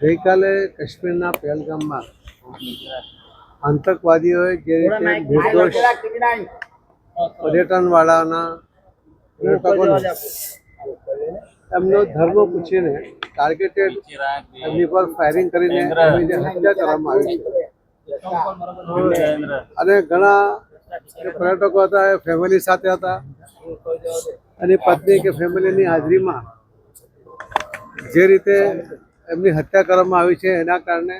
ગઈકાલે કાશ્મીરના પહેલગામમાં આતંકવાદીઓએ જે રીતે નિર્દોષ પર્યટનવાળાના પર્યટકોને એમનો ધર્મ પૂછીને ટાર્ગેટેડ એમની પર ફાયરિંગ કરીને એમની જે હત્યા કરવામાં આવી છે. અને ઘણા પર્યટકો હતા એ ફેમિલી સાથે હતા. અને પત્ની કે ફેમિલીની હાજરીમાં જે રીતે એમની હત્યા કરવામાં આવી છે. એના કારણે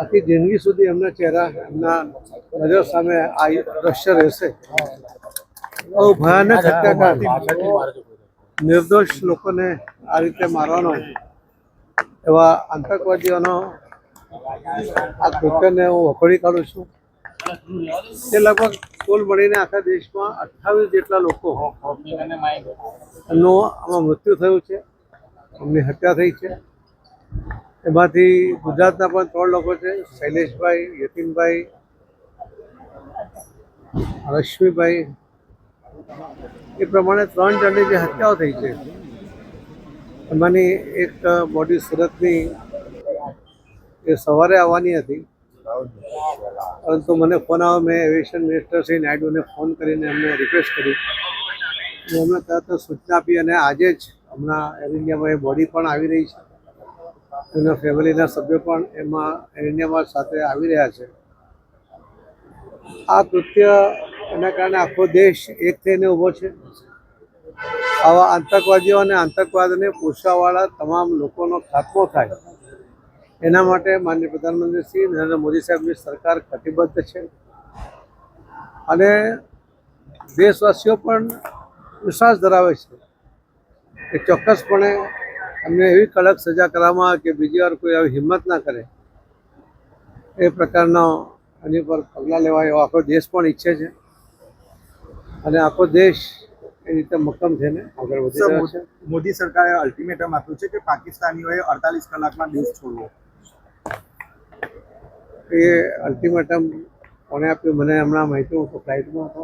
આખી જિંદગી સુધી એમના ચહેરા, એમના નજર સામે આ દ્રશ્ય રહેશે. બહુ ભયાનક હત્યાકાંડ. નિર્દોષ લોકોને આ રીતે મારવાનો એવા આતંકવાદીઓનો આ કૃત્યને હું વખોડી કાઢું છું. તે લગભગ કુલ મળીને આખા દેશમાં અઠ્ઠાવીસ જેટલા લોકો એમનું આમાં મૃત્યુ થયું છે. એમની હત્યા થઈ છે. એમાંથી ગુજરાતના પણ ત્રણ લોકો છે, શૈલેષભાઈ, યતીનભાઈ, રશ્મિભાઈ. એ પ્રમાણે ત્રણ જણની જે હત્યાઓ થઈ છે, એમાંની એક બોડી સુરતની એ સવારે આવવાની હતી. પરંતુ મને ફોન આવ્યો, મેં એવિએશન મિનિસ્ટર શ્રી નાયડુને ફોન કરીને એમને રિક્વેસ્ટ કરી. એમણે તરત સૂચના આપી અને આજે જ હમણાં એર ઇન્ડિયામાં એ બોડી પણ આવી રહી છે. એમના ફેમિલીના સભ્યો પણ એમાં ઇન્ડિયામાં સાથે આવી રહ્યા છે. આ કૃત્ય એના કારણે આખો દેશ એક થઈને ઊભો છે. આવા આતંકવાદીઓ અને આતંકવાદને પોષાવાળા તમામ લોકોનો ખાત્મો થાય. એના માટે માનનીય પ્રધાનમંત્રી શ્રી નરેન્દ્ર મોદી સાહેબની સરકાર કટિબદ્ધ છે. અને દેશવાસીઓ પણ વિશ્વાસ ધરાવે છે કે ચોક્કસપણે એમને એવી કડક સજા કરવામાં આવે કે બીજી વાર કોઈ આવી હિંમત ના કરે એ પ્રકારનો એની પર પગલાં લેવા એવો આખો દેશ પણ ઈચ્છે છે. અને આખો દેશ એ રીતે મક્કમ થઈને આગળ વધી રહ્યો છે. મોદી સરકારે અલ્ટિમેટમ આપ્યું છે કે પાકિસ્તાનીઓએ અડતાલીસ કલાકમાં દેશ છોડવો એ અલ્ટિમેટમ કોને આપ્યું? મને હમણાં માહિતી હું તો ફ્લાઇટમાં હતો.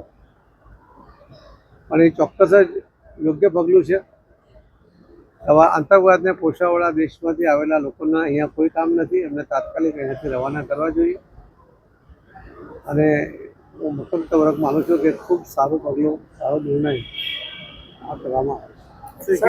અને એ ચોક્કસ જ યોગ્ય પગલું છે. આવા આતંકવાદને પોષાવાળા દેશમાંથી આવેલા લોકોના અહીંયા કોઈ કામ નથી. એમને તાત્કાલિક અહીંયાથી રવાના કરવા જોઈએ. અને હું મુખ્ય વર્ગ માનું છું કે ખૂબ સારું પગલું, સારો નિર્ણય આ કરવામાં આવે